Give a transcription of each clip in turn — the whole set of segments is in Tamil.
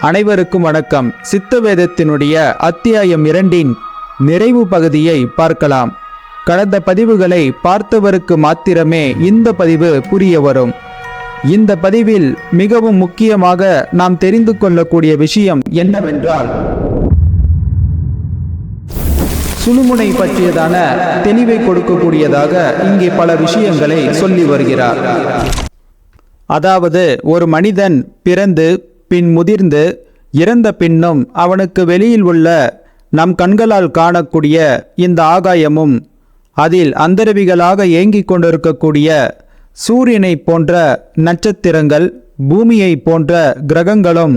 அனைவருக்கும் வணக்கம். சித்த வேதத்தினுடைய அத்தியாயம் இரண்டின் நிறைவு பகுதியை பார்க்கலாம். கடந்த பதிவுகளை பார்த்தவருக்கு மாத்திரமே இந்த பதிவு புரிய வரும். இந்த பதிவில் மிகவும் முக்கியமாக நாம் தெரிந்து கொள்ளக்கூடிய விஷயம் என்னவென்றால் சுழுமுனை பற்றியதான தெளிவை கொடுக்கக்கூடியதாக இங்கே பல விஷயங்களை சொல்லி வருகிறார். அதாவது ஒரு மனிதன் பிறந்து பின் முதிர்ந்து இறந்த பின்னும் அவனுக்கு வெளியில் உள்ள நம் கண்களால் காணக்கூடிய இந்த ஆகாயமும் அதில் அந்தரவிகளாக ஏங்கிக் கொண்டிருக்கக்கூடிய சூரியனை போன்ற நட்சத்திரங்கள் பூமியை போன்ற கிரகங்களும்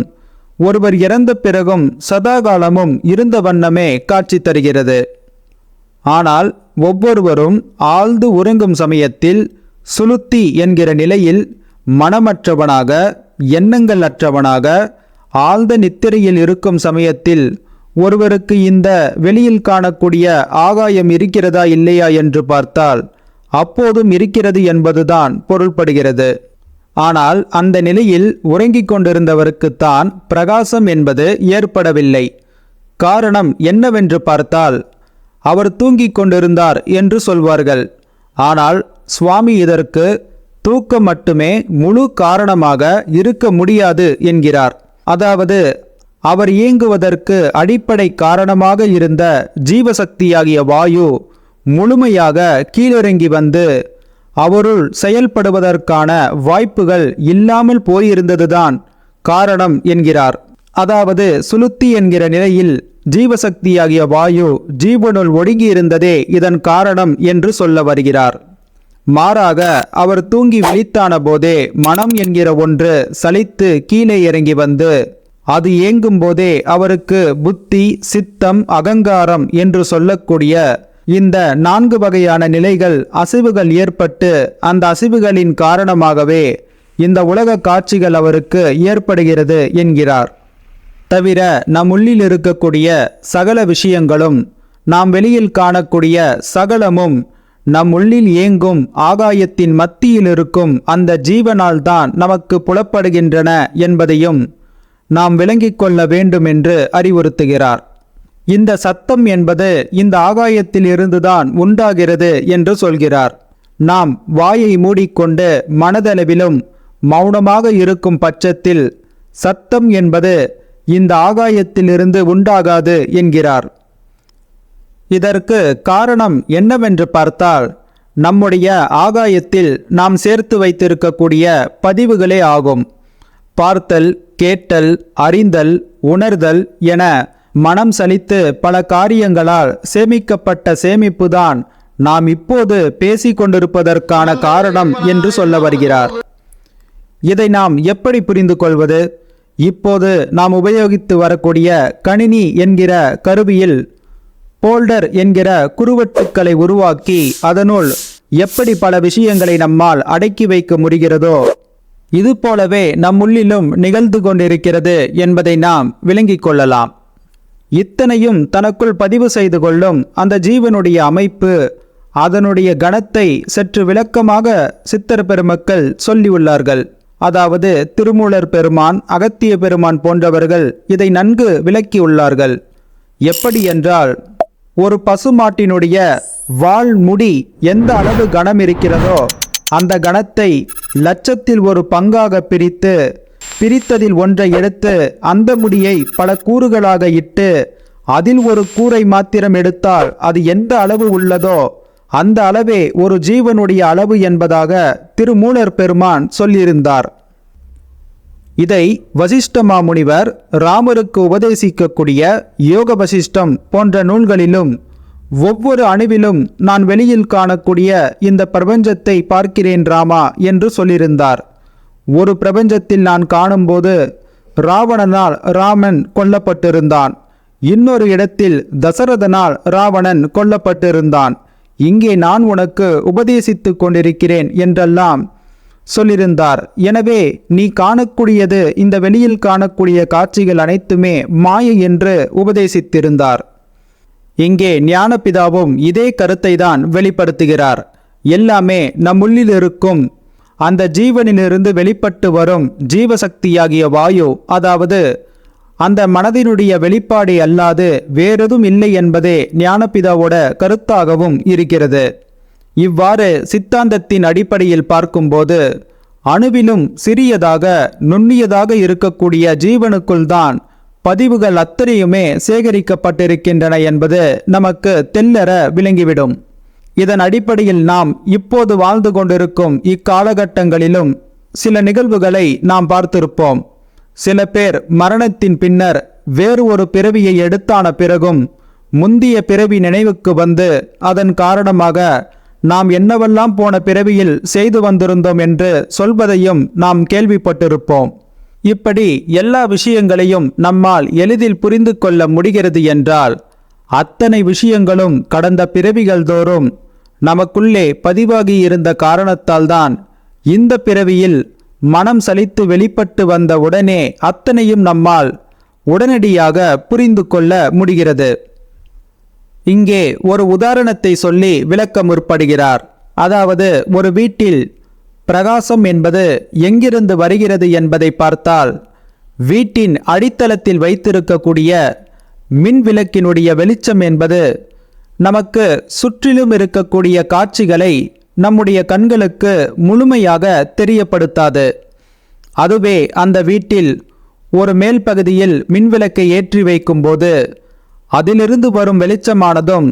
ஒருவர் இறந்த பிறகும் சதாகாலமும் இருந்த வண்ணமே காட்சி தருகிறது. ஆனால் ஒவ்வொருவரும் ஆழ்ந்து உறங்கும் சமயத்தில் சுளுத்தி என்கிற நிலையில் மனமற்றவனாக எண்ணங்கள் அற்றவனாக ஆழ்ந்த நித்திரையில் இருக்கும் சமயத்தில் ஒருவருக்கு இந்த வெளியில் காணக்கூடிய ஆகாயம் இருக்கிறதா இல்லையா என்று பார்த்தால் அப்போதும் இருக்கிறது என்பதுதான் பொருள்படுகிறது. ஆனால் அந்த நிலையில் உறங்கிக் கொண்டிருந்தவருக்குத்தான் பிரகாசம் என்பது ஏற்படவில்லை. காரணம் என்னவென்று பார்த்தால் அவர் தூங்கிக் கொண்டிருந்தார் என்று சொல்வார்கள். ஆனால் சுவாமி இதற்கு தூக்கம் மட்டுமே முழு காரணமாக இருக்க முடியாது என்கிறார். அதாவது அவர் இயங்குவதற்கு அடிப்படை காரணமாக இருந்த ஜீவசக்தியாகிய வாயு முழுமையாக கீழிறங்கி வந்து அவருள் செயல்படுவதற்கான வாய்ப்புகள் இல்லாமல் போயிருந்ததுதான் காரணம் என்கிறார். அதாவது சுளுத்தி என்கிற நிலையில் ஜீவசக்தியாகிய வாயு ஜீவனுள் ஒடுங்கியிருந்ததே இதன் காரணம் என்று சொல்ல வருகிறார். மாறாக அவர் தூங்கி விழித்தான போதே மனம் என்கிற ஒன்று சலித்து கீழே இறங்கி வந்து அது இயங்கும் போதே அவருக்கு புத்தி சித்தம் அகங்காரம் என்று சொல்லக்கூடிய இந்த நான்கு வகையான நிலைகள் அசைவுகள் ஏற்பட்டு அந்த அசைவுகளின் காரணமாகவே இந்த உலக காட்சிகள் அவருக்கு ஏற்படுகிறது என்கிறார். தவிர நம் உள்ளில் இருக்கக்கூடிய சகல விஷயங்களும் நாம் வெளியில் காணக்கூடிய சகலமும் நம் உள்ளில் இயங்கும் ஆகாயத்தின் மத்தியில் இருக்கும் அந்த ஜீவனால் தான் நமக்கு புலப்படுகின்றன என்பதையும் நாம் விளங்கிக் கொள்ள வேண்டும் என்று அறிவுறுத்துகிறார். இந்த சத்தம் என்பது இந்த ஆகாயத்தில் இருந்துதான் உண்டாகிறது என்று சொல்கிறார். நாம் வாயை மூடிக்கொண்டு மனதளவிலும் மௌனமாக இருக்கும் பட்சத்தில் சத்தம் என்பது இந்த ஆகாயத்திலிருந்து உண்டாகாது என்கிறார். இதற்கு காரணம் என்னவென்று பார்த்தால் நம்முடைய ஆகாயத்தில் நாம் சேர்த்து வைத்திருக்கக்கூடிய பதிவுகளே ஆகும். பார்த்தல் கேட்டல் அறிந்தல் உணர்தல் என மனம் சலித்து பல காரியங்களால் சேமிக்கப்பட்ட சேமிப்புதான் நாம் இப்போது பேசிக்கொண்டிருப்பதற்கான காரணம் என்று சொல்ல வருகிறார். இதை நாம் எப்படி புரிந்து கொள்வது? இப்போது நாம் உபயோகித்து வரக்கூடிய கணினி என்கிற கருவியில் போல்டர் என்கிற குறுவட்டுக்களை உருவாக்கி அதனுள் எப்படி பல விஷயங்களை நம்மால் அடக்கி வைக்க முடிகிறதோ இது போலவே நம் உள்ளிலும் நிகழ்ந்து கொண்டிருக்கிறது என்பதை நாம் விளங்கிக் கொள்ளலாம். இத்தனையும் தனக்குள் பதிவு செய்து கொள்ளும் அந்த ஜீவனுடைய அமைப்பு அதனுடைய கணத்தை சற்று விளக்கமாக சித்தர் பெருமக்கள் சொல்லியுள்ளார்கள் அதாவது திருமூலர் பெருமான் அகத்திய பெருமான் போன்றவர்கள் இதை நன்கு விளக்கியுள்ளார்கள் எப்படி என்றால் ஒரு பசுமாட்டினுடைய வால் முடி எந்த அளவு கணம் இருக்கிறதோ அந்த கணத்தை லட்சத்தில் ஒரு பங்காக பிரித்து பிரித்ததில் ஒன்றை எடுத்து அந்த முடியை பல கூறுகளாக இட்டு அதில் ஒரு கூரை மாத்திரம் எடுத்தால் அது எந்த அளவு உள்ளதோ அந்த அளவே ஒரு ஜீவனுடைய அளவு என்பதாக திருமூலர் பெருமான் சொல்லியிருந்தார். இதை வசிஷ்ட மாமுனிவர் ராமருக்கு உபதேசிக்கக்கூடிய யோக வசிஷ்டம் போன்ற நூல்களிலும் ஒவ்வொரு அணுவிலும் நான் வெளியில் காணக்கூடிய இந்த பிரபஞ்சத்தை பார்க்கிறேன் ராமா என்று சொல்லியிருந்தார். ஒரு பிரபஞ்சத்தில் நான் காணும்போது ராவணனால் ராமன் கொல்லப்பட்டிருந்தான். இன்னொரு இடத்தில் தசரதனால் ராவணன் கொல்லப்பட்டிருந்தான். இங்கே நான் உனக்கு உபதேசித்துக் கொண்டிருக்கிறேன் என்றெல்லாம் சொல்லியிருந்தார். எனவே நீ காணக்கூடியது இந்த வெளியில் காணக்கூடிய காட்சிகள் அனைத்துமே மாயை என்று உபதேசித்திருந்தார். இங்கே ஞானபிதாவும் இதே கருத்தை தான் வெளிப்படுத்துகிறார். எல்லாமே நம்முள்ளில் இருக்கும். அந்த ஜீவனிலிருந்து வெளிப்பட்டு வரும் ஜீவசக்தியாகிய வாயு அதாவது அந்த மனதினுடைய வெளிப்பாடு அல்லாது வேறெதும் இல்லை என்பதே ஞானபிதாவோட கருத்தாகவும் இருக்கிறது. இவ்வாறு சித்தாந்தத்தின் அடிப்படையில் பார்க்கும்போது அணுவிலும் சிறியதாக நுண்ணியதாக இருக்கக்கூடிய ஜீவனுக்குள்தான் பதிவுகள் அத்தனையுமே சேகரிக்கப்பட்டிருக்கின்றன என்பது நமக்கு தெல்லற விளங்கிவிடும். இதன் அடிப்படையில் நாம் இப்போது வாழ்ந்து கொண்டிருக்கும் இக்காலகட்டங்களிலும் சில நிகழ்வுகளை நாம் பார்த்திருப்போம். சில பேர் மரணத்தின் பின்னர் வேறு ஒரு பிறவியை எடுத்தான பிறகும் முந்திய பிறவி நினைவுக்கு வந்து அதன் காரணமாக நாம் என்னவெல்லாம் போன பிறவியில் செய்து வந்திருந்தோம் என்று சொல்வதையும் நாம் கேள்விப்பட்டிருப்போம். இப்படி எல்லா விஷயங்களையும் நம்மால் எளிதில் புரிந்து கொள்ள முடிகிறது என்றால் அத்தனை விஷயங்களும் கடந்த பிறவிகள் தோறும் நமக்குள்ளே பதிவாகி இருந்த காரணத்தால்தான் இந்த பிறவியில் மனம் சலித்து வெளிப்பட்டு வந்த உடனே அத்தனையும் நம்மால் உடனடியாக புரிந்து கொள்ள முடிகிறது. இங்கே ஒரு உதாரணத்தை சொல்லி விளக்க முற்படுகிறார். அதாவது ஒரு வீட்டில் பிரகாசம் என்பது எங்கிருந்து வருகிறது என்பதை பார்த்தால் வீட்டின் அடித்தளத்தில் வைத்திருக்கக்கூடிய மின் விளக்கினுடைய வெளிச்சம் என்பது நமக்கு சுற்றிலும் இருக்கக்கூடிய காட்சிகளை நம்முடைய கண்களுக்கு முழுமையாக தெரியப்படுத்தாது. அதுவே அந்த வீட்டில் ஒரு மேல் பகுதியில் மின்விளக்கை ஏற்றி வைக்கும்போது அதிலிருந்து வரும் வெளிச்சமானதும்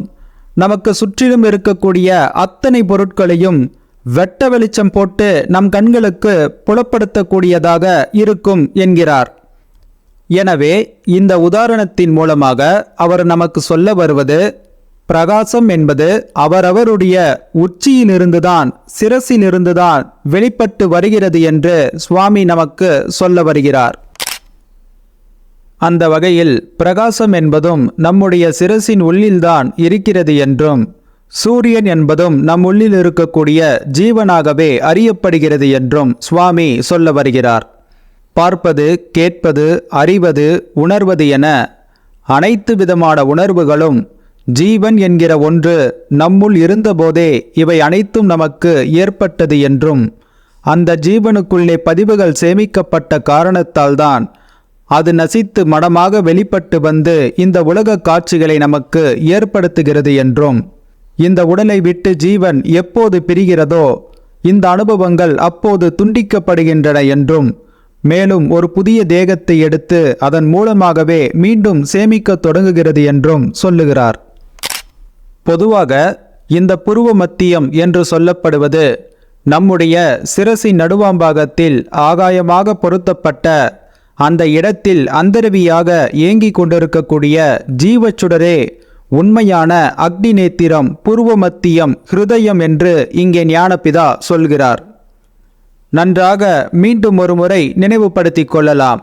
நமக்கு சுற்றிலும் இருக்கக்கூடிய அத்தனை பொருட்களையும் வெட்ட வெளிச்சம் போட்டு நம் கண்களுக்கு புலப்படுத்தக்கூடியதாக இருக்கும் என்கிறார். எனவே இந்த உதாரணத்தின் மூலமாக அவர் நமக்கு சொல்ல வருவது பிரகாசம் என்பது அவரவருடைய உச்சியிலிருந்துதான் சிரசிலிருந்துதான் வெளிப்பட்டு வருகிறது என்று சுவாமி நமக்கு சொல்ல வருகிறார். அந்த வகையில் பிரகாசம் என்பதும் நம்முடைய சிரசின் உள்ளில்தான் இருக்கிறது என்றும் சூரியன் என்பதும் நம் உள்ளில் இருக்கக்கூடிய ஜீவனாகவே அறியப்படுகிறது என்றும் சுவாமி சொல்ல வருகிறார். பார்ப்பது கேட்பது அறிவது உணர்வது என அனைத்து விதமான உணர்வுகளும் ஜீவன் என்கிற ஒன்று நம்முள் இருந்தபோதே இவை அனைத்தும் நமக்கு ஏற்பட்டது என்றும் அந்த ஜீவனுக்குள்ளே பதிவுகள் சேமிக்கப்பட்ட காரணத்தால்தான் அது நசித்து மடமாக வெளிப்பட்டு வந்து இந்த உலக காட்சிகளை நமக்கு ஏற்படுத்துகிறது என்றும் இந்த உடலை விட்டு ஜீவன் எப்போது பிரிகிறதோ இந்த அனுபவங்கள் அப்போது துண்டிக்கப்படுகின்றன என்றும் மேலும் ஒரு புதிய தேகத்தை எடுத்து அதன் மூலமாகவே மீண்டும் சேமிக்க தொடங்குகிறது என்றும் சொல்லுகிறார். பொதுவாக இந்த புருவ மத்தியம் என்று சொல்லப்படுவது நம்முடைய சிரசின் நடுவாம்பாகத்தில் ஆகாயமாக பொருத்தப்பட்ட அந்த இடத்தில் அந்தரவியாக ஏங்கிக் கொண்டிருக்கக்கூடிய ஜீவச்சுடரே உண்மையான அக்னி நேத்திரம் பூர்வமத்தியம் ஹிருதயம் என்று இங்கே ஞானபிதா சொல்கிறார். நன்றாக மீண்டும் ஒருமுறை நினைவுபடுத்தி கொள்ளலாம்.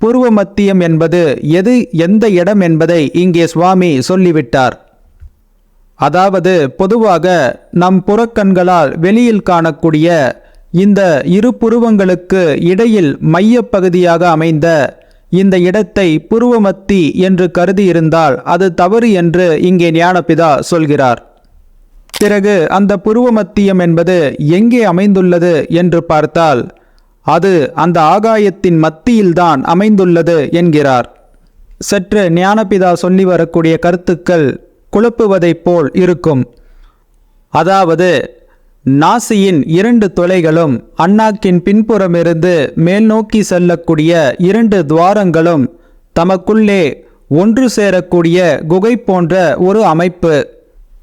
பூர்வமத்தியம் என்பது எது எந்த இடம் என்பதை இங்கே சுவாமி சொல்லிவிட்டார். அதாவது பொதுவாக நம் புறக்கண்களால் வெளியில் காணக்கூடிய இந்த இரு புருவங்களுக்கு இடையில் மையப்பகுதியாக அமைந்த இந்த இடத்தை புருவமத்தி என்று கருதியிருந்தால் அது தவறு என்று இங்கே ஞானபிதா சொல்கிறார். பிறகு அந்த புருவமத்தியம் என்பது எங்கே அமைந்துள்ளது என்று பார்த்தால் அது அந்த ஆகாயத்தின் மத்தியில்தான் அமைந்துள்ளது என்கிறார். சற்று ஞானபிதா சொல்லி வரக்கூடிய கருத்துக்கள் குழப்புவதைப் போல் இருக்கும். அதாவது நாசியின் இரண்டு துளைகளும் அண்ணாக்கின் பின்புறமிருந்து மேல் நோக்கி செல்லக்கூடிய இரண்டு துவாரங்களும் தமக்குள்ளே ஒன்று சேரக்கூடிய குகை போன்ற ஒரு அமைப்பு.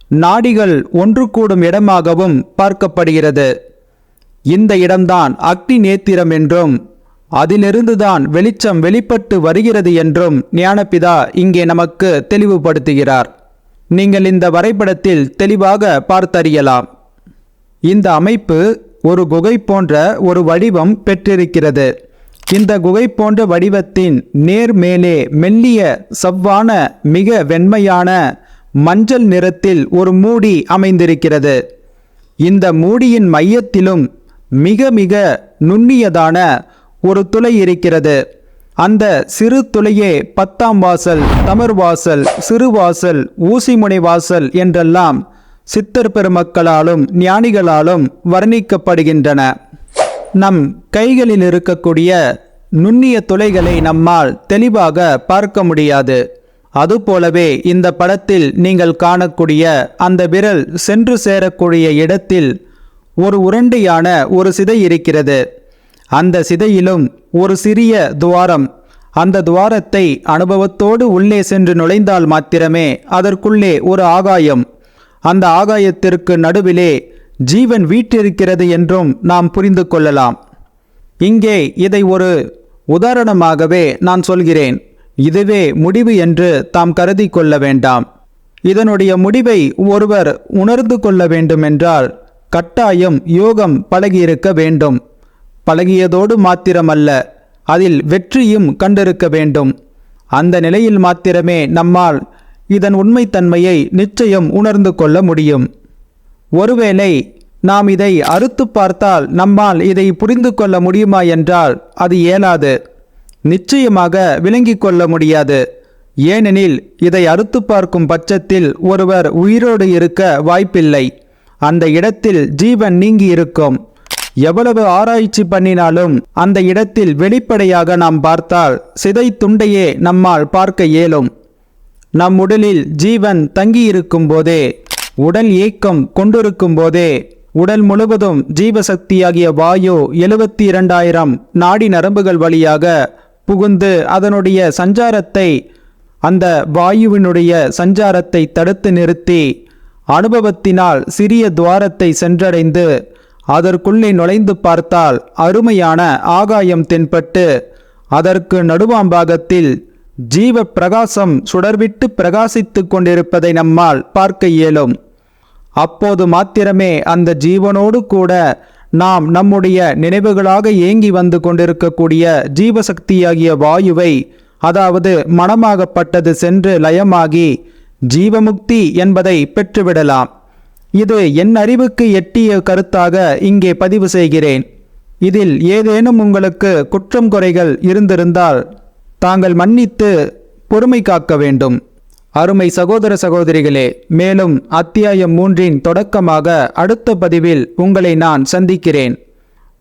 நாடிகள் ஒன்று கூடும் இடமாகவும் பார்க்கப்படுகிறது. இந்த இடம்தான் அக்னி நேத்திரம் என்றும் அதிலிருந்துதான் வெளிச்சம் வெளிப்பட்டு வருகிறது என்றும் ஞானபிதா இங்கே நமக்கு தெளிவுபடுத்துகிறார். நீங்கள் இந்த வரைபடத்தில் தெளிவாக பார்த்தறியலாம். இந்த அமைப்பு ஒரு குகை போன்ற ஒரு வடிவம் பெற்றிருக்கிறது. இந்த குகை போன்ற வடிவத்தின் நேர் மேலே மெல்லிய சவ்வான மிக வெண்மையான மஞ்சள் நிறத்தில் ஒரு மூடி அமைந்திருக்கிறது. இந்த மூடியின் மையத்திலும் மிக மிக நுண்ணியதான ஒரு துளை இருக்கிறது. அந்த சிறு துளையே பத்தாம் வாசல் தமிழ் வாசல் சிறு வாசல் ஊசிமுனை வாசல் என்றெல்லாம் சித்தர் பெருமக்களாலும் ஞானிகளாலும் வர்ணிக்கப்படுகின்றன. நம் கைகளில் இருக்கக்கூடிய நுண்ணிய துளைகளை நம்மால் தெளிவாக பார்க்க முடியாது. அதுபோலவே இந்த படத்தில் நீங்கள் காணக்கூடிய அந்த விரல் சென்று சேரக்கூடிய இடத்தில் ஒரு உருண்டையான ஒரு சிதை இருக்கிறது. அந்த சிதையிலும் ஒரு சிறிய துவாரம். அந்த துவாரத்தை அனுபவத்தோடு உள்ளே சென்று நுழைந்தால் மாத்திரமே அதற்குள்ளே ஒரு ஆகாயம். அந்த ஆகாயத்திற்கு நடுவிலே ஜீவன் வீற்றிருக்கிறது என்றும் நாம் புரிந்து கொள்ளலாம். இங்கே இதை ஒரு உதாரணமாகவே நான் சொல்கிறேன். இதுவே முடிவு என்று தாம் கருதி கொள்ள வேண்டாம். இதனுடைய முடிவை ஒருவர் உணர்ந்து கொள்ள வேண்டுமென்றால் கட்டாயம் யோகம் பழகியிருக்க வேண்டும். பழகியதோடு மாத்திரமல்ல அதில் வெற்றியும் கண்டிருக்க வேண்டும். அந்த நிலையில் மாத்திரமே நம்மால் இதன் உண்மைத்தன்மையை நிச்சயம் உணர்ந்து கொள்ள முடியும். ஒருவேளை நாம் இதை அறுத்து பார்த்தால் நம்மால் இதை புரிந்து கொள்ள முடியுமா என்றால் அது இயலாது. நிச்சயமாக விளங்கிக் கொள்ள முடியாது. ஏனெனில் இதை அறுத்து பார்க்கும் பட்சத்தில் ஒருவர் உயிரோடு இருக்க வாய்ப்பில்லை. அந்த இடத்தில் ஜீவன் நீங்கி இருக்கும். எவ்வளவு ஆராய்ச்சி பண்ணினாலும் அந்த இடத்தில் வெளிப்படையாக நாம் பார்த்தால் சிதை துண்டையே நம்மால் பார்க்க இயலும். நம் உடலில் ஜீவன் தங்கியிருக்கும் போதே உடல் இயக்கம் கொண்டிருக்கும் போதே உடல் முழுவதும் ஜீவசக்தியாகிய வாயு எழுபத்தி இரண்டாயிரம் நாடி நரம்புகள் வழியாக புகுந்து அதனுடைய சஞ்சாரத்தை அந்த வாயுவினுடைய சஞ்சாரத்தை தடுத்து நிறுத்தி அனுபவத்தினால் சிறிய துவாரத்தை சென்றடைந்து அதற்குள்ளே நுழைந்து பார்த்தால் அருமையான ஆகாயம் தென்பட்டு அதற்கு நடுவாம்பாகத்தில் ஜீவ பிரகாசம் சுடர்விட்டு பிரகாசித்துக் கொண்டிருப்பதை நம்மால் பார்க்க இயலும். அப்போது மாத்திரமே அந்த ஜீவனோடு கூட நாம் நம்முடைய நினைவுகளாக ஏங்கி வந்து கொண்டிருக்கக்கூடிய ஜீவசக்தியாகிய வாயுவை அதாவது மனமாகப்பட்டது சென்று லயமாகி ஜீவமுக்தி என்பதை பெற்றுவிடலாம். இது என் அறிவுக்கு எட்டிய கருத்தாக இங்கே பதிவு செய்கிறேன். இதில் ஏதேனும் உங்களுக்கு குற்றம் குறைகள் இருந்திருந்தால் தாங்கள் மன்னித்து பொறுமை காக்க வேண்டும். அருமை சகோதர சகோதரிகளே மேலும் அத்தியாயம் மூன்றின் தொடக்கமாக அடுத்த பதிவில் உங்களை நான் சந்திக்கிறேன்.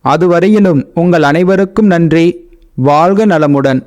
அதுவரையிலும் உங்கள் அனைவருக்கும் நன்றி. வாழ்க நலமுடன்.